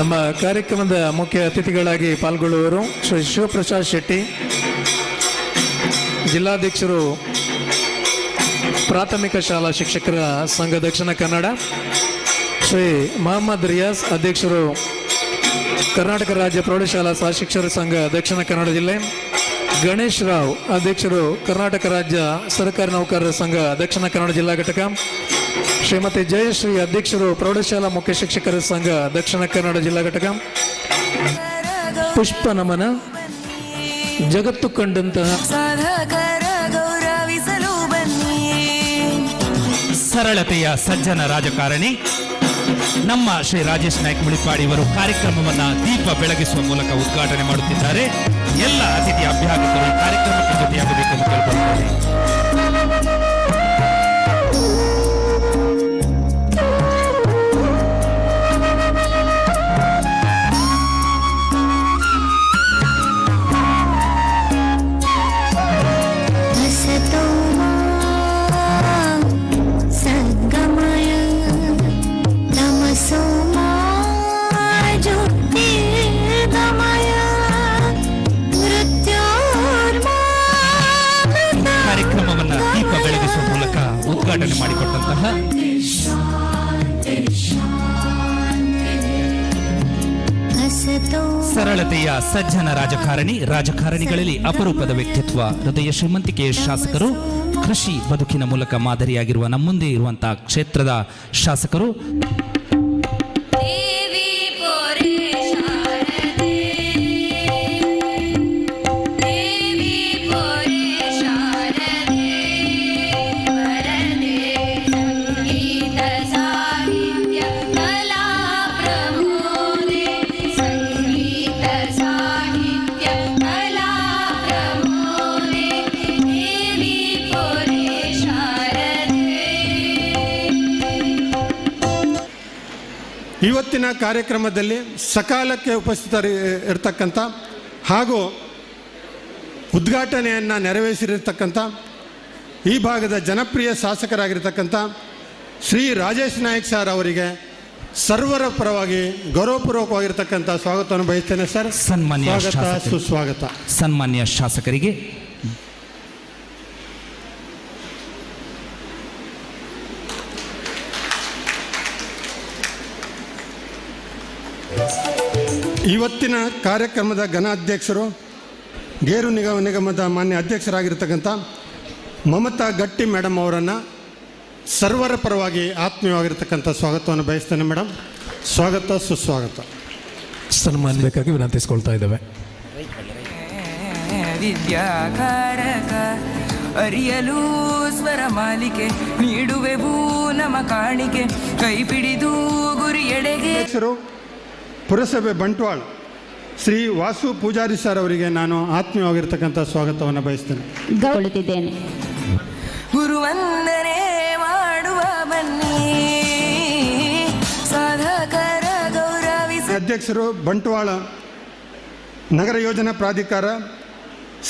ನಮ್ಮ ಕಾರ್ಯಕ್ರಮದ ಮುಖ್ಯ ಅತಿಥಿಗಳಾಗಿ ಪಾಲ್ಗೊಳ್ಳುವರು ಶ್ರೀ ಶಿವಪ್ರಸಾದ್ ಶೆಟ್ಟಿ, ಜಿಲ್ಲಾಧ್ಯಕ್ಷರು, ಪ್ರಾಥಮಿಕ ಶಾಲಾ ಶಿಕ್ಷಕರ ಸಂಘ ದಕ್ಷಿಣ ಕನ್ನಡ, ಶ್ರೀ ಮೊಹಮ್ಮದ್ ರಿಯಾಸ್ ಅಧ್ಯಕ್ಷರು, ಕರ್ನಾಟಕ ರಾಜ್ಯ ಪ್ರೌಢಶಾಲಾ ಸಹ ಶಿಕ್ಷಕರ ಸಂಘ ದಕ್ಷಿಣ ಕನ್ನಡ ಜಿಲ್ಲೆ, ಗಣೇಶ್ ರಾವ್ ಅಧ್ಯಕ್ಷರು, ಕರ್ನಾಟಕ ರಾಜ್ಯ ಸರ್ಕಾರಿ ನೌಕರರ ಸಂಘ ದಕ್ಷಿಣ ಕನ್ನಡ ಜಿಲ್ಲಾ ಘಟಕ ಶ್ರೀಮತಿ ಜಯಶ್ರೀ ಅಧ್ಯಕ್ಷರು ಪ್ರೌಢಶಾಲಾ ಮುಖ್ಯ ಶಿಕ್ಷಕರ ಸಂಘ ದಕ್ಷಿಣ ಕನ್ನಡ ಜಿಲ್ಲಾ ಘಟಕ. ಪುಷ್ಪ ನಮನ. ಜಗತ್ತು ಕಂಡಂತಹ. ಸಾಧಕರ ಗೌರವಿಸಲು ಬನ್ನಿ ಸರಳತೆಯ ಸಜ್ಜನ ರಾಜಕಾರಣಿ. ನಮ್ಮ ಶ್ರೀ ರಾಜೇಶ್ ನಾಯ್ಕ ಮುಳಿಪಾಡಿ ಇವರು ಕಾರ್ಯಕ್ರಮವನ್ನ ದೀಪ ಬೆಳಗಿಸುವ ಮೂಲಕ ಉದ್ಘಾಟನೆ ಮಾಡುತ್ತಿದ್ದಾರೆ. ಎಲ್ಲ ಅತಿಥಿ ಅಭ್ಯಾಗತರು ಈ ಕಾರ್ಯಕ್ರಮಕ್ಕೆ ಜೊತೆಯಾಗಬೇಕು ಎಂದು ಕೇಳ್ಕೊಳ್ತಾರೆ ಸರಳತೆಯ ಸಜ್ಜನ ರಾಜಕಾರಣಿ, ರಾಜಕಾರಣಿಗಳಲ್ಲಿ ಅಪರೂಪದ ವ್ಯಕ್ತಿತ್ವ. ಹೃದಯ ಶ್ರೀಮಂತಿಕೆಯ ಶಾಸಕರು, ಕೃಷಿ ಬದುಕಿನ ಮೂಲಕ ಮಾದರಿಯಾಗಿರುವ ನಮ್ಮ ಮುಂದೆ ಇರುವಂತಹ ಕ್ಷೇತ್ರದ ಶಾಸಕರು. ಇವತ್ತಿನ ಕಾರ್ಯಕ್ರಮದಲ್ಲಿ ಸಕಾಲಕ್ಕೆ ಉಪಸ್ಥಿತರಿ ಇರತಕ್ಕಂಥ ಹಾಗೂ ಉದ್ಘಾಟನೆಯನ್ನು ನೆರವೇರಿಸಿರತಕ್ಕಂಥ ಈ ಭಾಗದ ಜನಪ್ರಿಯ ಶಾಸಕರಾಗಿರ್ತಕ್ಕಂಥ ಶ್ರೀ ರಾಜೇಶ್ ನಾಯಕ್ ಸರ್ ಅವರಿಗೆ ಸರ್ವರ ಪರವಾಗಿ ಗೌರವಪೂರ್ವಕವಾಗಿರ್ತಕ್ಕಂಥ ಸ್ವಾಗತವನ್ನು ಬಯಸ್ತೇನೆ ಸರ್ ಸನ್ಮಾನ್ಯ ಸ್ವಾಗತ ಸುಸ್ವಾಗತ. ಸನ್ಮಾನ್ಯ ಶಾಸಕರಿಗೆ ಇವತ್ತಿನ ಕಾರ್ಯಕ್ರಮದ ಘನಾಧ್ಯಕ್ಷರು ಗೇರು ನಿಗಮ ನಿಗಮದ ಮಾನ್ಯ ಅಧ್ಯಕ್ಷರಾಗಿರ್ತಕ್ಕಂಥ ಮಮತಾ ಗಟ್ಟಿ ಮೇಡಮ್ ಅವರನ್ನು ಸರ್ವರ ಪರವಾಗಿ ಆತ್ಮೀಯವಾಗಿರ್ತಕ್ಕಂಥ ಸ್ವಾಗತವನ್ನು ಬಯಸ್ತೇನೆ ಮೇಡಮ್ ಸ್ವಾಗತ ಸುಸ್ವಾಗತ. ಸನ್ಮಾನಿಸಬೇಕಾಗಿ ವಿನಂತಿಸ್ಕೊಳ್ತಾ ಇದ್ದೇವೆ. ವಿದ್ಯಾಕಾರಕ ಅರಿಯಲು ಸ್ವರ ಮಾಲಿಕೆ ನೀಡುವೆವು ನಮ್ಮ ಕಾಣಿಕೆ ಕೈ ಪಿಡಿದು ಗುರಿಯೆಡೆಗೆ ಅಧ್ಯಕ್ಷರು ಪುರಸಭೆ ಬಂಟ್ವಾಳ. ಶ್ರೀ ವಾಸು ಪೂಜಾರಿ ಸರ್ ಅವರಿಗೆ ನಾನು ಆತ್ಮೀಯವಾಗಿರ್ತಕ್ಕಂಥ ಸ್ವಾಗತವನ್ನು ಬಯಸ್ತೇನೆ. ಗೌಳಿದ್ದೇನೆ ಗುರುವಂದನೆ ಮಾಡುವ ಬನ್ನಿ. ಸಾಧಕರ ಗೌರವಿ ಅಧ್ಯಕ್ಷರು ಬಂಟ್ವಾಳ ನಗರ ಯೋಜನಾ ಪ್ರಾಧಿಕಾರ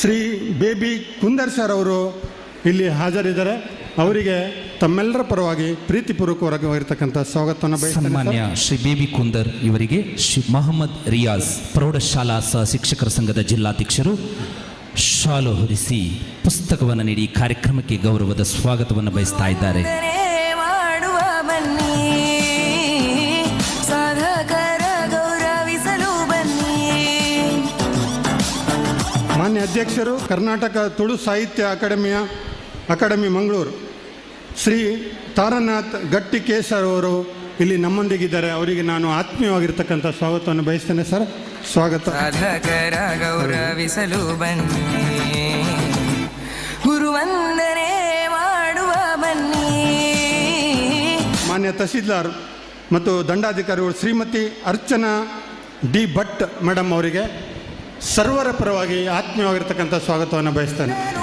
ಶ್ರೀ ಬೇಬಿ ಕುಂದರ್ ಸರ್ ಅವರು ಇಲ್ಲಿ ಹಾಜರಿದ್ದಾರೆ. ಅವರಿಗೆ ತಮ್ಮೆಲ್ಲರ ಪರವಾಗಿ ಪ್ರೀತಿಪೂರ್ವಕವಾಗಿರ್ತಕ್ಕಂಥ ಸ್ವಾಗತವನ್ನು ಸನ್ಮಾನ್ಯ ಶ್ರೀ ಬೇಬಿ ಕುಂದರ್ ಇವರಿಗೆ ಶ್ರೀ ಮೊಹಮ್ಮದ್ ರಿಯಾಜ್ ಪ್ರೌಢಶಾಲಾ ಸಹ ಶಿಕ್ಷಕರ ಸಂಘದ ಜಿಲ್ಲಾಧ್ಯಕ್ಷರು ಶಾಲು ಹೊರಿಸಿ ಪುಸ್ತಕವನ್ನು ನೀಡಿ ಕಾರ್ಯಕ್ರಮಕ್ಕೆ ಗೌರವದ ಸ್ವಾಗತವನ್ನು ಬಯಸ್ತಾ ಇದ್ದಾರೆ. ಮಾನ್ಯ ಅಧ್ಯಕ್ಷರು ಕರ್ನಾಟಕ ತುಳು ಸಾಹಿತ್ಯ ಅಕಾಡೆಮಿಯ ಅಕಾಡೆಮಿ ಮಂಗಳೂರು. ಶ್ರೀ ತಾರನಾಥ್ ಗಟ್ಟಿ ಕೇಸರ್ ಅವರು ಇಲ್ಲಿ ನಮ್ಮೊಂದಿಗಿದ್ದಾರೆ. ಅವರಿಗೆ ನಾನು ಆತ್ಮೀಯವಾಗಿರ್ತಕ್ಕಂಥ ಸ್ವಾಗತವನ್ನು ಬಯಸ್ತೇನೆ ಸರ್. ಸ್ವಾಗತ. ಸಾಧಕರ ಗೌರವಿಸಲು ಬನ್ನಿ. ಗುರುವಂದನೆ ಮಾಡುವ ಬನ್ನಿ. ಮಾನ್ಯ ತಹಸೀಲ್ದಾರ್ ಮತ್ತು ದಂಡಾಧಿಕಾರಿಗಳು ಶ್ರೀಮತಿ ಅರ್ಚನಾ ಡಿ ಭಟ್ ಮೇಡಮ್ ಅವರಿಗೆ ಸರ್ವರ ಪರವಾಗಿ ಆತ್ಮೀಯವಾಗಿರ್ತಕ್ಕಂಥ ಸ್ವಾಗತವನ್ನು ಬಯಸ್ತೇನೆ.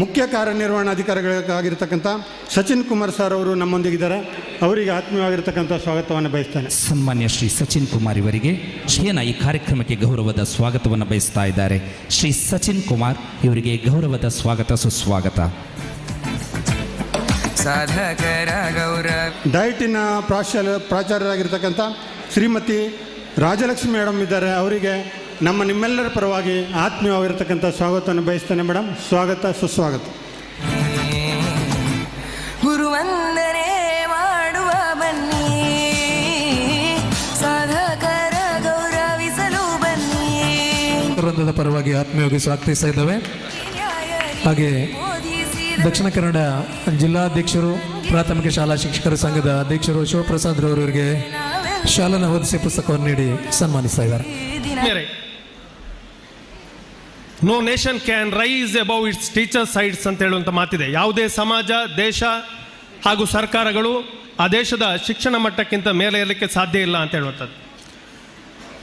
ಮುಖ್ಯ ಕಾರ್ಯನಿರ್ವಹಣಾಧಿಕಾರಿಗಳಾಗಿರ್ತಕ್ಕಂಥ ಸಚಿನ್ ಕುಮಾರ್ ಸರ್ ಅವರು ನಮ್ಮೊಂದಿಗಿದ್ದಾರೆ. ಅವರಿಗೆ ಆತ್ಮೀಯವಾಗಿರ್ತಕ್ಕಂಥ ಸ್ವಾಗತವನ್ನು ಬಯಸ್ತೇನೆ. ಸನ್ಮಾನ್ಯ ಶ್ರೀ ಸಚಿನ್ ಕುಮಾರ್ ಇವರಿಗೆ ಶ್ರೀನ ಈ ಕಾರ್ಯಕ್ರಮಕ್ಕೆ ಗೌರವದ ಸ್ವಾಗತವನ್ನು ಬಯಸ್ತಾ ಇದ್ದಾರೆ. ಶ್ರೀ ಸಚಿನ್ ಕುಮಾರ್ ಇವರಿಗೆ ಗೌರವದ ಸ್ವಾಗತ ಸುಸ್ವಾಗತ. ಸಾಧಕರ ಗೌರವ ಡಯಟಿನ ಪ್ರಾಚಾರ್ಯ ಪ್ರಾಚಾರ್ಯರಾಗಿರ್ತಕ್ಕಂಥ ಶ್ರೀಮತಿ ರಾಜಲಕ್ಷ್ಮಿ ಮೇಡಮ್ ಇದ್ದಾರೆ. ಅವರಿಗೆ ನಮ್ಮ ನಿಮ್ಮೆಲ್ಲರ ಪರವಾಗಿ ಆತ್ಮೀಯವಾಗಿರತಕ್ಕಂಥ ಸ್ವಾಗತವನ್ನು ಬಯಸ್ತೇನೆ ಮೇಡಮ್. ಸ್ವಾಗತ ಸುಸ್ವಾಗತ. ಗುರುವಂದನೆ ಮಾಡುವ ಬನ್ನಿ ಸಾಧಕರ ಗೌರವಿಸಲು ಬನ್ನಿ. ವೃಂದದ ಪರವಾಗಿ ಆತ್ಮೀಯವಾಗಿ ಸ್ವಾಗತಿಸ್ತಾ ಇದ್ದಾವೆ. ಹಾಗೆ ದಕ್ಷಿಣ ಕನ್ನಡ ಜಿಲ್ಲಾಧ್ಯಕ್ಷರು ಪ್ರಾಥಮಿಕ ಶಾಲಾ ಶಿಕ್ಷಕರ ಸಂಘದ ಅಧ್ಯಕ್ಷರು ಶಿವಪ್ರಸಾದ್ ರವರಿಗೆ ಶಾಲಾ ಓದಿಸಿ ಪುಸ್ತಕವನ್ನು ನೀಡಿ ಸನ್ಮಾನಿಸ್ತಾ ಇದ್ದಾರೆ. No nation can rise above its teacher sides ಅಂತ ಹೇಳುವಂಥ ಮಾತಿದೆ. ಯಾವುದೇ ಸಮಾಜ, ದೇಶ ಹಾಗೂ ಸರ್ಕಾರಗಳು ಆ ದೇಶದ ಶಿಕ್ಷಣ ಮಟ್ಟಕ್ಕಿಂತ ಮೇಲೆ ಇರಲಿಕ್ಕೆ ಸಾಧ್ಯ ಇಲ್ಲ ಅಂತ ಹೇಳುವಂಥದ್ದು.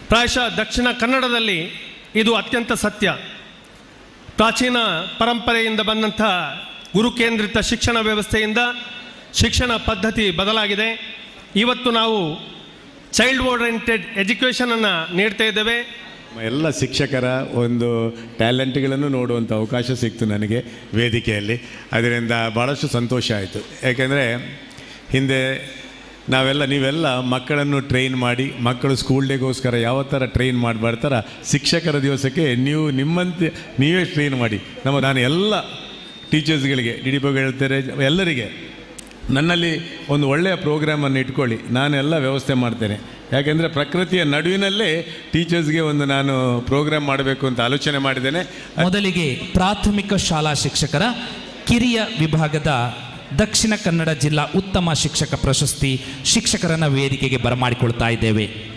ಪ್ರಾಯಶಃ ದಕ್ಷಿಣ ಕನ್ನಡದಲ್ಲಿ ಇದು ಅತ್ಯಂತ ಸತ್ಯ. ಪ್ರಾಚೀನ ಪರಂಪರೆಯಿಂದ ಬಂದಂಥ ಗುರುಕೇಂದ್ರಿತ ಶಿಕ್ಷಣ ವ್ಯವಸ್ಥೆಯಿಂದ ಶಿಕ್ಷಣ ಪದ್ಧತಿ ಬದಲಾಗಿದೆ. ಇವತ್ತು ನಾವು ಚೈಲ್ಡ್ ಓರಿಯೆಂಟೆಡ್ ಎಜುಕೇಷನನ್ನು ನೀಡ್ತಾ ಇದ್ದೇವೆ. ಎಲ್ಲ ಶಿಕ್ಷಕರ ಒಂದು ಟ್ಯಾಲೆಂಟ್ಗಳನ್ನು ನೋಡುವಂಥ ಅವಕಾಶ ಸಿಕ್ತು ನನಗೆ ವೇದಿಕೆಯಲ್ಲಿ. ಅದರಿಂದ ಭಾಳಷ್ಟು ಸಂತೋಷ ಆಯಿತು. ಯಾಕೆಂದರೆ ಹಿಂದೆ ನಾವೆಲ್ಲ, ನೀವೆಲ್ಲ ಮಕ್ಕಳನ್ನು ಟ್ರೈನ್ ಮಾಡಿ, ಮಕ್ಕಳು ಸ್ಕೂಲ್ ಡೇಗೋಸ್ಕರ ಯಾವ ಥರ ಟ್ರೈನ್ ಮಾಡಿ ಬರ್ತಾರ ಶಿಕ್ಷಕರ ದಿವಸಕ್ಕೆ ನೀವು ನಿಮ್ಮಂತೆ, ನೀವೇ ಟ್ರೈನ್ ಮಾಡಿ. ನಮ್ಮ, ನಾನು ಎಲ್ಲ ಟೀಚರ್ಸ್ಗಳಿಗೆ, ಡಿ ಡಿ ಹೇಳ್ತಾರೆ ಎಲ್ಲರಿಗೆ ನನ್ನಲ್ಲಿ ಒಂದು ಒಳ್ಳೆಯ ಪ್ರೋಗ್ರಾಮನ್ನು ಇಟ್ಕೊಳ್ಳಿ. ನಾನೆಲ್ಲ ವ್ಯವಸ್ಥೆ ಮಾಡ್ತೇನೆ. ಯಾಕೆಂದರೆ ಪ್ರಕೃತಿಯ ನಡುವಿನಲ್ಲೇ ಟೀಚರ್ಸ್ಗೆ ಒಂದು ನಾನು ಪ್ರೋಗ್ರಾಮ್ ಮಾಡಬೇಕು ಅಂತ ಆಲೋಚನೆ ಮಾಡಿದ್ದೇನೆ. ಮೊದಲಿಗೆ ಪ್ರಾಥಮಿಕ ಶಾಲಾ ಶಿಕ್ಷಕರ ಕಿರಿಯ ವಿಭಾಗದ ದಕ್ಷಿಣ ಕನ್ನಡ ಜಿಲ್ಲಾ ಉತ್ತಮ ಶಿಕ್ಷಕ ಪ್ರಶಸ್ತಿ ಶಿಕ್ಷಕರನ್ನು ವೇದಿಕೆಗೆ ಬರಮಾಡಿಕೊಳ್ತಾ ಇದ್ದೇವೆ.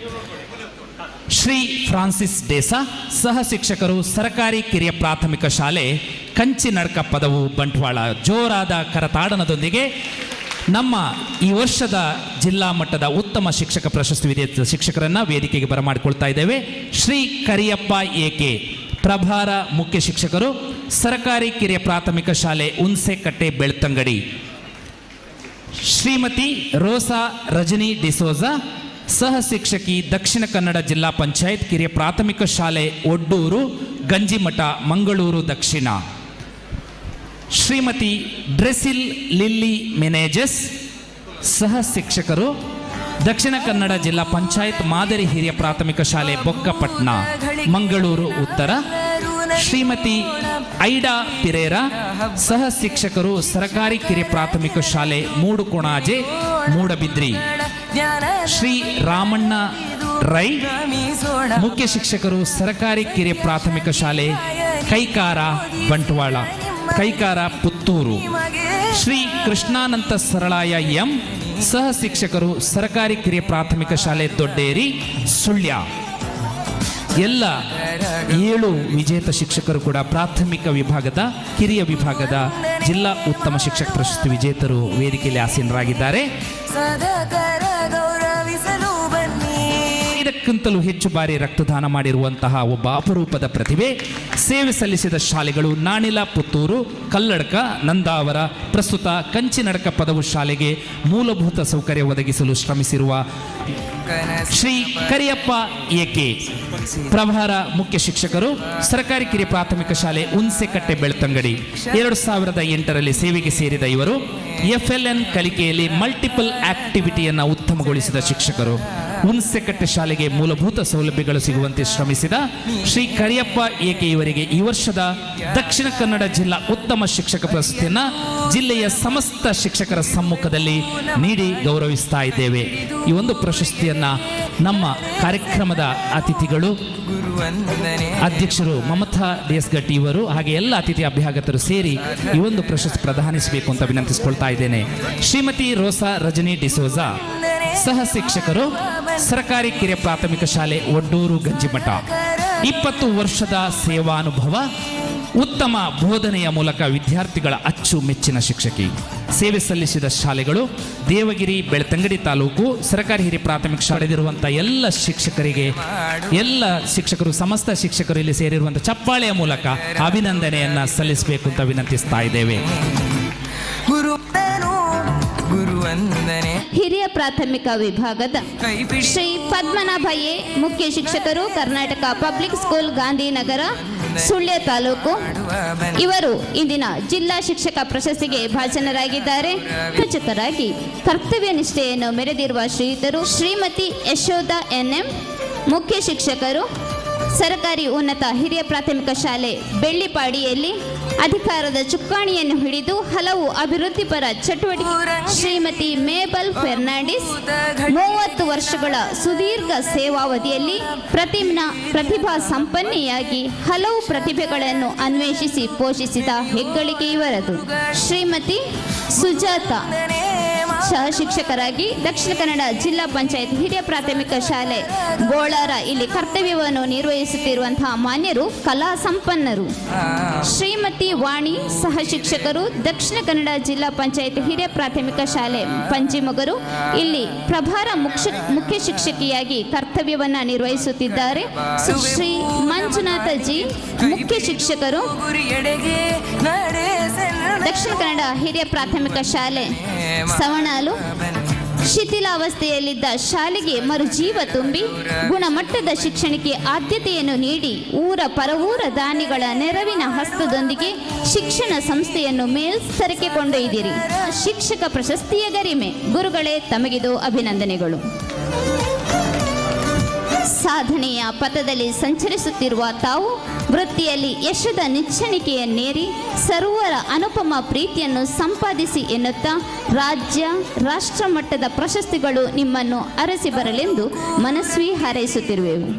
ಶ್ರೀ ಫ್ರಾನ್ಸಿಸ್ ಡೇಸಾ ಸಹ ಶಿಕ್ಷಕರು ಸರ್ಕಾರಿ ಕಿರಿಯ ಪ್ರಾಥಮಿಕ ಶಾಲೆ ಕಂಚಿನಡ್ಕ ಪದವು ಬಂಟ್ವಾಳ ಜೋರಾದ ಕರತಾಡನದೊಂದಿಗೆ ನಮ್ಮ ಈ ವರ್ಷದ ಜಿಲ್ಲಾ ಮಟ್ಟದ ಉತ್ತಮ ಶಿಕ್ಷಕ ಪ್ರಶಸ್ತಿ ವಿಜೇತ ಶಿಕ್ಷಕರನ್ನ ವೇದಿಕೆಗೆ ಬರಮಾಡಿಕೊಳ್ತಾ ಇದ್ದೇವೆ. ಶ್ರೀ ಕರಿಯಪ್ಪ ಏಕೆ ಪ್ರಭಾರ ಮುಖ್ಯ ಶಿಕ್ಷಕರು, ಸರಕಾರಿ ಕಿರಿಯ ಪ್ರಾಥಮಿಕ ಶಾಲೆ ಹುಣಸೆಕಟ್ಟೆ ಬೆಳ್ತಂಗಡಿ. ಶ್ರೀಮತಿ ರೋಸಾ ರಜನಿ ಡಿಸೋಜ, ಸಹ ಶಿಕ್ಷಕಿ ದಕ್ಷಿಣ ಕನ್ನಡ ಜಿಲ್ಲಾ ಪಂಚಾಯತ್ ಕಿರಿಯ ಪ್ರಾಥಮಿಕ ಶಾಲೆ ಒಡ್ಡೂರು, ಗಂಜಿಮಠ, ಮಂಗಳೂರು ದಕ್ಷಿಣ. ಶ್ರೀಮತಿ ಡ್ರೆಸಿಲ್ ಲಿಲ್ಲಿ ಮೆನೇಜಸ್, ಸಹ ಶಿಕ್ಷಕರು, ದಕ್ಷಿಣ ಕನ್ನಡ ಜಿಲ್ಲಾ ಪಂಚಾಯತ್ ಮಾದರಿ ಹಿರಿಯ ಪ್ರಾಥಮಿಕ ಶಾಲೆ ಬೊಕ್ಕಪಟ್ನ ಮಂಗಳೂರು, ಉತ್ತರ. ಶ್ರೀಮತಿ ಐಡಾ ಪಿರೇರಾ, ಸಹ ಶಿಕ್ಷಕರು, ಸರ್ಕಾರಿ ಕಿರಿಯ ಪ್ರಾಥಮಿಕ ಶಾಲೆ ಮೂಡುಕೊಣಾಜೆ, ಮೂಡಬಿದ್ರಿ. ಶ್ರೀ ರಾಮಣ್ಣ ರೈ, ಮುಖ್ಯ ಶಿಕ್ಷಕರು, ಸರ್ಕಾರಿ ಕಿರಿಯ ಪ್ರಾಥಮಿಕ ಶಾಲೆ ಕೈಕಾರ ಬಂಟ್ವಾಳ. ಕೈಕಾರ ಪುತ್ತೂರು. ಶ್ರೀ ಕೃಷ್ಣಾನಂತ ಸರಳಾಯ ಎಂ ಸಹ ಶಿಕ್ಷಕರು ಸರ್ಕಾರಿ ಕಿರಿಯ ಪ್ರಾಥಮಿಕ ಶಾಲೆ ದೊಡ್ಡೇರಿ, ಸುಳ್ಯ. ಎಲ್ಲ ಏಳು ವಿಜೇತ ಶಿಕ್ಷಕರು ಕೂಡ ಪ್ರಾಥಮಿಕ ವಿಭಾಗದ, ಕಿರಿಯ ವಿಭಾಗದ ಜಿಲ್ಲಾ ಉತ್ತಮ ಶಿಕ್ಷಕ ಪ್ರಶಸ್ತಿ ವಿಜೇತರು ವೇದಿಕೆಯಲ್ಲಿ ಆಸೀನರಾಗಿದ್ದಾರೆ. ಇದಕ್ಕಿಂತಲೂ ಹೆಚ್ಚು ಬಾರಿ ರಕ್ತದಾನ ಮಾಡಿರುವಂತಹ ಒಬ್ಬ ಅಪರೂಪದ ಪ್ರತಿಭೆ ಸೇವೆ ಸಲ್ಲಿಸಿದ ಶಾಲೆಗಳು ನಾಣಿಲ, ಪುತ್ತೂರು, ಕಲ್ಲಡ್ಕ, ನಂದಾವರ, ಪ್ರಸ್ತುತ ಕಂಚಿನಡಕ ಪದವು ಶಾಲೆಗೆ ಮೂಲಭೂತ ಸೌಕರ್ಯ ಒದಗಿಸಲು ಶ್ರಮಿಸಿರುವ ಶ್ರೀ ಕರಿಯಪ್ಪ ಎಕೆ ಪ್ರಭಾರ ಮುಖ್ಯ ಶಿಕ್ಷಕರು, ಸರ್ಕಾರಿ ಕಿರಿಯ ಪ್ರಾಥಮಿಕ ಶಾಲೆ ಹುಣ್ಸೆಕಟ್ಟೆ ಬೆಳ್ತಂಗಡಿ. ಎರಡು ಸಾವಿರದ ಎಂಟರಲ್ಲಿ ಸೇವೆಗೆ ಸೇರಿದ ಇವರು ಎಫ್ಎಲ್ಎನ್ ಕಲಿಕೆಯಲ್ಲಿ ಮಲ್ಟಿಪಲ್ ಆಕ್ಟಿವಿಟಿಯನ್ನು ಉತ್ತಮಗೊಳಿಸಿದ ಶಿಕ್ಷಕರು. ಹುನ್ಸೆಕಟ್ಟೆ ಶಾಲೆಗೆ ಮೂಲಭೂತ ಸೌಲಭ್ಯಗಳು ಸಿಗುವಂತೆ ಶ್ರಮಿಸಿದ ಶ್ರೀ ಕರಿಯಪ್ಪ ಏಕೆ ಇವರಿಗೆ ಈ ವರ್ಷದ ದಕ್ಷಿಣ ಕನ್ನಡ ಜಿಲ್ಲಾ ಉತ್ತಮ ಶಿಕ್ಷಕ ಪ್ರಶಸ್ತಿಯನ್ನ ಜಿಲ್ಲೆಯ ಸಮಸ್ತ ಶಿಕ್ಷಕರ ಸಮ್ಮುಖದಲ್ಲಿ ನೀಡಿ ಗೌರವಿಸ್ತಾ ಇದ್ದೇವೆ. ಈ ಒಂದು ಪ್ರಶಸ್ತಿಯನ್ನ ನಮ್ಮ ಕಾರ್ಯಕ್ರಮದ ಅತಿಥಿಗಳು ಅಧ್ಯಕ್ಷರು ಮಮತಾ ದೇಸ್ಗಟ್ಟಿ ಇವರು ಹಾಗೆ ಎಲ್ಲ ಅತಿಥಿ ಅಭ್ಯಾಗತರು ಸೇರಿ ಈ ಒಂದು ಪ್ರಶಸ್ತಿ ಪ್ರದಾನಿಸಬೇಕು ಅಂತ ವಿನಂತಿಸಿಕೊಳ್ತಾ ಇದ್ದೇನೆ. ಶ್ರೀಮತಿ ರೋಸಾ ರಜನಿ ಡಿಸೋಜಾ, ಸಹ ಶಿಕ್ಷಕರು ಸರ್ಕಾರಿ ಕಿರಿಯ ಪ್ರಾಥಮಿಕ ಶಾಲೆ ಒಡ್ಡೂರು ಗಂಜಿಮಠ. ಇಪ್ಪತ್ತು ವರ್ಷದ ಸೇವಾನುಭವ, ಉತ್ತಮ ಬೋಧನೆಯ ಮೂಲಕ ವಿದ್ಯಾರ್ಥಿಗಳ ಅಚ್ಚುಮೆಚ್ಚಿನ ಶಿಕ್ಷಕಿ. ಸೇವೆ ಸಲ್ಲಿಸಿದ ಶಾಲೆಗಳು ದೇವಗಿರಿ, ಬೆಳ್ತಂಗಡಿ ತಾಲೂಕು, ಸರ್ಕಾರಿ ಹಿರಿಯ ಪ್ರಾಥಮಿಕ ಶಾಲೆದಿರುವಂಥ ಎಲ್ಲ ಶಿಕ್ಷಕರಿಗೆ, ಎಲ್ಲ ಶಿಕ್ಷಕರು, ಸಮಸ್ತ ಶಿಕ್ಷಕರು ಇಲ್ಲಿ ಸೇರಿರುವಂತಹ ಚಪ್ಪಾಳೆಯ ಮೂಲಕ ಅಭಿನಂದನೆಯನ್ನ ಸಲ್ಲಿಸಬೇಕು ಅಂತ ವಿನಂತಿಸ್ತಾ ಇದ್ದೇವೆ. ಗುರುವಂದನೆ ಹಿರಿಯ ಪ್ರಾಥಮಿಕ ವಿಭಾಗದ ಶ್ರೀ ಪದ್ಮನಾಭ ಎ ಮುಖ್ಯ ಶಿಕ್ಷಕರು ಕರ್ನಾಟಕ ಪಬ್ಲಿಕ್ ಸ್ಕೂಲ್ ಗಾಂಧಿನಗರ ಸುಳ್ಯ ತಾಲೂಕು. ಇವರು ಇಂದಿನ ಜಿಲ್ಲಾ ಶಿಕ್ಷಕ ಪ್ರಶಸ್ತಿಗೆ ಭಾಜನರಾಗಿದ್ದಾರೆ. ಖಚಿತರಾಗಿ ಕರ್ತವ್ಯ ನಿಷ್ಠೆಯನ್ನು ಮೆರೆದಿರುವ ಶ್ರೀಯುತರು ಶ್ರೀಮತಿ ಯಶೋಧ ಎನ್ಎಂ ಮುಖ್ಯ ಶಿಕ್ಷಕರು ಸರ್ಕಾರಿ ಉನ್ನತ ಹಿರಿಯ ಪ್ರಾಥಮಿಕ ಶಾಲೆ ಬೆಳ್ಳಿಪಾಡಿಯಲ್ಲಿ ಅಧಿಕಾರದ ಚುಕ್ಕಾಣಿಯನ್ನು ಹಿಡಿದು ಹಲವು ಅಭಿವೃದ್ಧಿಪರ ಚಟುವಟಿಕೆ. ಶ್ರೀಮತಿ ಮೇಬಲ್ ಫೆರ್ನಾಂಡಿಸ್, ಮೂವತ್ತು ವರ್ಷಗಳ ಸುದೀರ್ಘ ಸೇವಾವಧಿಯಲ್ಲಿ ಪ್ರತಿಮ್ನ ಪ್ರತಿಭಾ ಸಂಪನ್ನೆಯಾಗಿ ಹಲವು ಪ್ರತಿಭೆಗಳನ್ನು ಅನ್ವೇಷಿಸಿ ಪೋಷಿಸಿದ ಹೆಗ್ಗಳಿಕೆ ಇವರದು ಶ್ರೀಮತಿ ಸುಜಾತ ಸಹ ಶಿಕ್ಷಕರಾಗಿ ದಕ್ಷಿಣ ಕನ್ನಡ ಜಿಲ್ಲಾ ಪಂಚಾಯತ್ ಹಿರಿಯ ಪ್ರಾಥಮಿಕ ಶಾಲೆ ಗೋಳಾರ ಇಲ್ಲಿ ಕರ್ತವ್ಯವನ್ನು ನಿರ್ವಹಿಸುತ್ತಿರುವಂತಹ ಮಾನ್ಯರು ಕಲಾ ಸಂಪನ್ನರು. ಶ್ರೀಮತಿ ವಾಣಿ ಸಹ ಶಿಕ್ಷಕರು, ದಕ್ಷಿಣ ಕನ್ನಡ ಜಿಲ್ಲಾ ಪಂಚಾಯತ್ ಹಿರಿಯ ಪ್ರಾಥಮಿಕ ಶಾಲೆ ಪಂಚಿಮೊಗರು ಇಲ್ಲಿ ಪ್ರಭಾರ ಮುಖ್ಯ ಶಿಕ್ಷಕಿಯಾಗಿ ಕರ್ತವ್ಯವನ್ನು ನಿರ್ವಹಿಸುತ್ತಿದ್ದಾರೆ. ಶ್ರೀ ಮಂಜುನಾಥ ಜಿ ಮುಖ್ಯ ಶಿಕ್ಷಕರು. ದಕ್ಷಿಣ ಕನ್ನಡ ಹಿರಿಯ ಪ್ರಾಥಮಿಕ ಶಾಲೆ ಸವಣಾಲು. ಶಿಥಿಲಾವಸ್ಥೆಯಲ್ಲಿದ್ದ ಶಾಲೆಗೆ ಮರುಜೀವ ತುಂಬಿ ಗುಣಮಟ್ಟದ ಶಿಕ್ಷಣಕ್ಕೆ ಆದ್ಯತೆಯನ್ನು ನೀಡಿ ಊರ ಪರವೂರ ದಾನಿಗಳ ನೆರವಿನ ಹಸ್ತದೊಂದಿಗೆ ಶಿಕ್ಷಣ ಸಂಸ್ಥೆಯನ್ನು ಮೇಲ್ಸ್ತರಕ್ಕೆ ಕೊಂಡೊಯ್ದಿರಿ. ಶಿಕ್ಷಕ ಪ್ರಶಸ್ತಿಯ ಗರಿಮೆ. ಗುರುಗಳೇ, ತಮಗಿದು ಅಭಿನಂದನೆಗಳು. ಸಾಧನೆಯ ಪಥದಲ್ಲಿ ಸಂಚರಿಸುತ್ತಿರುವ ತಾವು ವೃತ್ತಿಯಲ್ಲಿ ಯಶದ ನಿಚ್ಚಣಿಕೆಯನ್ನೇರಿ ಸರ್ವರ ಅನುಪಮ ಪ್ರೀತಿಯನ್ನು ಸಂಪಾದಿಸಿ ಎನ್ನುತ್ತಾ ರಾಜ್ಯ ರಾಷ್ಟ್ರ ಮಟ್ಟದ ಪ್ರಶಸ್ತಿಗಳು ನಿಮ್ಮನ್ನು ಅರಸಿ ಬರಲೆಂದು ಮನಸ್ವಿ ಹಾರೈಸುತ್ತಿರುವೆವು.